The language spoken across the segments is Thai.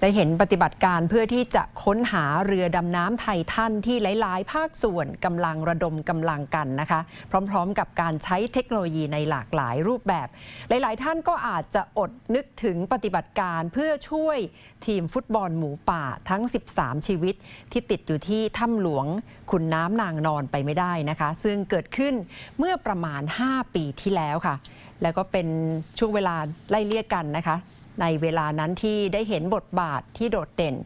ได้เห็นปฏิบัติการเพื่อที่จะค้นหาเรือดำน้ำไททันที่หลาย ๆ ภาคส่วนกำลังระดมกำลังกันนะคะ พร้อม ๆ กับการใช้เทคโนโลยีในหลากหลายรูปแบบ หลาย ๆ ท่านก็อาจจะอดนึกถึงปฏิบัติการเพื่อช่วยทีมฟุตบอลหมูป่าทั้ง 13 ชีวิต ที่ติดอยู่ที่ถ้ำหลวงขุนน้ำนางนอนไปไม่ได้นะคะ ซึ่งเกิดขึ้นเมื่อประมาณ 5 ปีที่แล้วค่ะ แล้วก็เป็นช่วงเวลาไล่เลี่ยกันนะคะ ในเวลานั้นที่ได้เห็นบทบาทที่โดดเด่น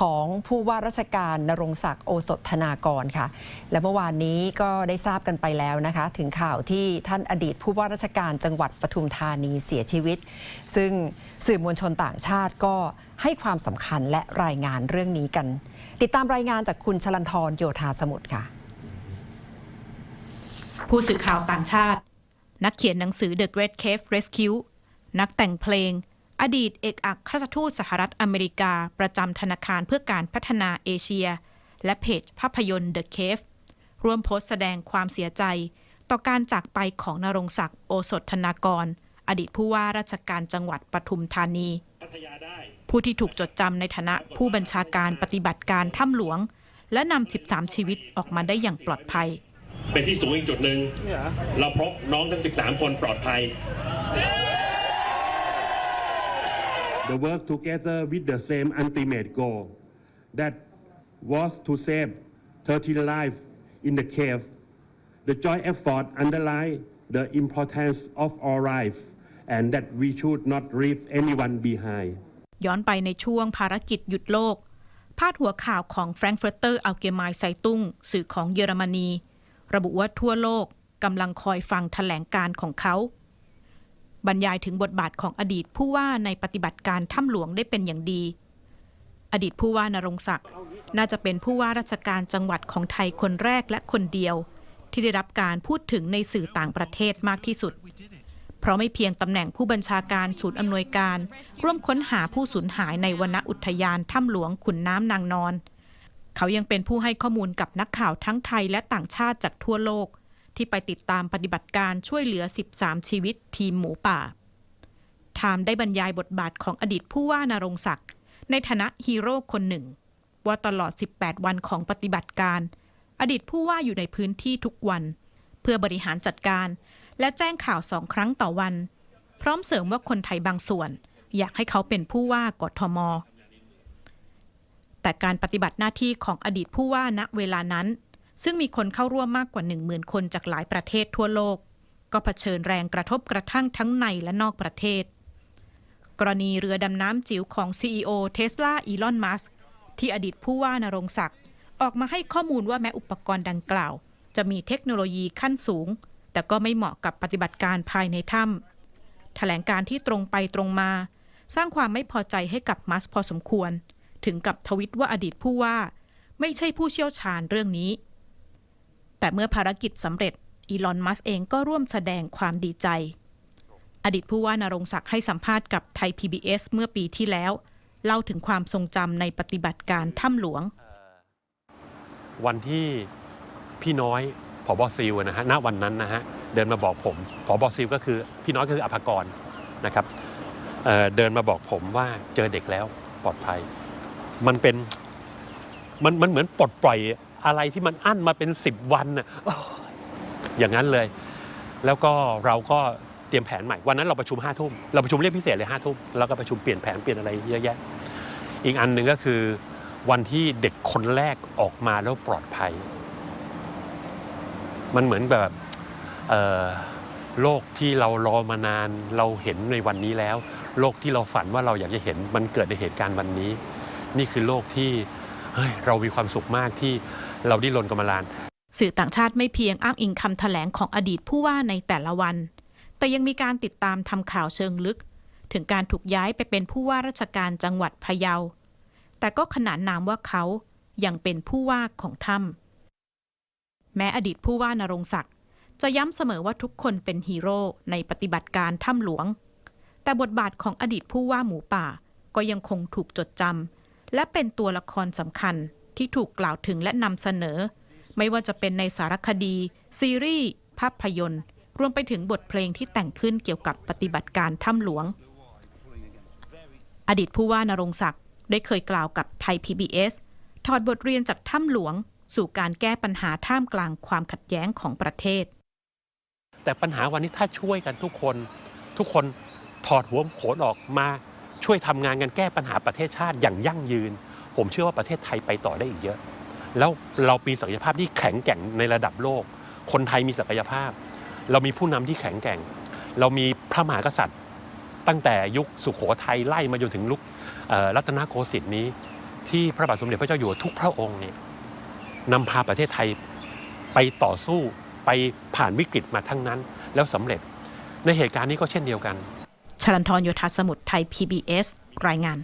ของผู้ว่าราชการนรงศักดิ์โอสถธนากรค่ะ และเมื่อวานนี้ก็ได้ทราบกันไปแล้วนะคะ ถึงข่าวที่ท่านอดีตผู้ว่าราชการจังหวัดปทุมธานีเสียชีวิต ซึ่งสื่อมวลชนต่างชาติก็ให้ความสำคัญและรายงานเรื่องนี้กัน ติดตามรายงานจากคุณชลันทรโยธาสมุทรค่ะ ผู้สื่อข่าวต่างชาติ นักเขียนหนังสือ The Great Cave Rescue นักแต่งเพลง อดีตเอกอัครราชทูตสหรัฐอเมริกา ประจำธนาคารเพื่อการพัฒนาเอเชีย และเพจภาพยนตร์ The Cave ร่วมโพสต์แสดงความเสียใจ ต่อการจากไปของนรงศักดิ์โอสถธนากร อดีตผู้ว่าราชการจังหวัดปทุมธานี ผู้ที่ถูกจดจำในฐานะผู้บัญชาการปฏิบัติการถ้ำหลวง และนำ 13 ชีวิตออกมาได้อย่างปลอดภัย เป็นที่สูงอีกจุดหนึ่งเราพบน้องทั้ง 13 คนปลอดภัย the work together with the same ultimate goal that was to save 13 lives in the cave. The joint effort underline the importance of our life and that we should not leave anyone behind. ย้อนไปในช่วงภารกิจหยุดโลก พาดหัวข่าวของ Frankfurter Allgemeine Zeitung สื่อของเยอรมนี ระบุว่าทั่วโลกกำลังคอยฟังแถลงการของเขา บรรยายถึงบทบาทของอดีตผู้ว่าในปฏิบัติการถ้ำหลวงได้เป็นอย่างดี อดีตผู้ว่านรงศักดิ์น่าจะเป็นผู้ว่าราชการจังหวัดของไทยคนแรกและคนเดียว ที่ได้รับการพูดถึงในสื่อต่างประเทศมากที่สุด เพราะไม่เพียงตำแหน่งผู้บัญชาการศูนย์อำนวยการ ร่วมค้นหาผู้สูญหายในวนอุทยานถ้ำหลวงขุนน้ำนางนอน เขายังเป็นผู้ให้ข้อมูลกับนักข่าวทั้งไทยและต่างชาติจากทั่วโลก ที่ไปติดตามปฏิบัติการช่วยเหลือ 13 ชีวิตทีมหมูป่าไทม์ได้บรรยายบทบาทของอดีตผู้ว่านารงศักดิ์ในฐานะฮีโร่คนหนึ่ง ว่าตลอด 18 วันของปฏิบัติการ อดีตผู้ว่าอยู่ในพื้นที่ทุกวัน เพื่อบริหารจัดการ และแจ้งข่าวสองครั้งต่อวัน พร้อมเสริมว่าคนไทยบางส่วน อยากให้เขาเป็นผู้ว่ากทมแต่การปฏิบัติหน้าที่ของอดีตผู้ว่าณเวลานั้น ซึ่งมีคนเข้าร่วมมากกว่า 10,000 คนจากหลายประเทศทั่วโลก ก็เผชิญแรงกระทบกระทั่งทั้งในและนอกประเทศ กรณีเรือดำน้ำจิ๋วของ CEO เทสลาอีลอนมัสที่อดีตผู้ว่านรงศักดิ์ออกมาให้ข้อมูลว่าแม้อุปกรณ์ดังกล่าว จะมีเทคโนโลยีขั้นสูง แต่ก็ไม่เหมาะกับปฏิบัติการภายในถ้ำแถลงการที่ตรงไปตรงมา สร้างความไม่พอใจให้กับมัสพอสมควร ถึงกับทวิตว่าอดีตผู้ว่า ไม่ใช่ผู้เชี่ยวชาญเรื่องนี้ แต่เมื่อภารกิจสำเร็จ อีลอน มัสเองก็ร่วมแสดงความดีใจ อดีตผู้ว่านรงศักดิ์ให้สัมภาษณ์กับไทย PBS เมื่อปีที่แล้ว เล่าถึงความทรงจำในปฏิบัติการถ้ำหลวง วันที่พี่น้อยผอบอซิลนะฮะณวันนั้นนะฮะเดินมาบอกผมผอบอซิลก็คือพี่น้อยก็คืออภากรนะครับเเดินมาบอกผมว่าเจอเด็กแล้วปลอดภัย มันเป็นมันมันเหมือนปลดปล่อย อะไรที่มันอั้นมาเป็นสิบวันน่ะอย่างนั้นเลย แล้วก็เราก็เตรียมแผนใหม่ วันนั้นเราประชุมห้าทุ่มเราประชุมเรียกพิเศษเลยห้าทุ่มแล้วก็ประชุมเปลี่ยนแผนเปลี่ยนอะไรเยอะแยะ อีกอันหนึ่งก็คือ วันที่เด็กคนแรกออกมาแล้วปลอดภัย มันเหมือนแบบโลกที่เรารอมานานเราเห็นในวันนี้แล้ว โลกที่เราฝันว่าเราอยากจะเห็นมันเกิดในเหตุการณ์วันนี้ นี่คือโลกที่เฮ้ยเรามีความสุขมากที่ เราได้ลนกำมะลาน สื่อต่างชาติไม่เพียงอ้างอิงคำแถลงของอดีตผู้ว่าในแต่ละวัน แต่ยังมีการติดตามทำข่าวเชิงลึก ถึงการถูกย้ายไปเป็นผู้ว่าราชการจังหวัดพะเยา แต่ก็ขนานนามว่าเขายังเป็นผู้ว่าของถ้ำแม้อดีตผู้ว่านรงศักดิ์จะย้ำเสมอว่าทุกคนเป็นฮีโร่ในปฏิบัติการถ้ำหลวง แต่บทบาทของอดีตผู้ว่าหมูป่าก็ยังคงถูกจดจำและเป็นตัวละครสำคัญ ที่ถูกกล่าวถึงและนำเสนอ ไม่ว่าจะเป็นในสารคดี ซีรีส์ ภาพยนตร์ รวมไปถึงบทเพลงที่แต่งขึ้นเกี่ยวกับปฏิบัติการถ้ำหลวง อดีตผู้ว่านรงศักดิ์ได้เคยกล่าวกับไทย PBS ถอดบทเรียนจากถ้ำหลวง สู่การแก้ปัญหาท่ามกลางความขัดแย้งของประเทศ แต่ปัญหาวันนี้ถ้าช่วยกันทุกคน ทุกคนถอดหัวโขนออกมาช่วยทำงานกันแก้ปัญหาประเทศชาติอย่างยั่งยืน ผมเชื่อว่าประเทศไทยไปต่อได้อีกเยอะ แล้วเรามีศักยภาพที่แข็งแกร่งในระดับโลก คนไทยมีศักยภาพ เรามีผู้นำที่แข็งแกร่ง เรามีพระมหากษัตริย์ ตั้งแต่ยุคสุขโขทัยไล่มาจนถึงลุกรัตนโกสินทร์นี้ ที่พระบาทสมเด็จพระเจ้าอยู่หัวทุกพระองค์เนี่ยนำพาประเทศไทยไปต่อสู้ไปผ่านวิกฤตมาทั้งนั้น แล้วสำเร็จในเหตุการณ์นี้ก็เช่นเดียวกันชลันทรโยธาสมุทรไทย PBS รายงาน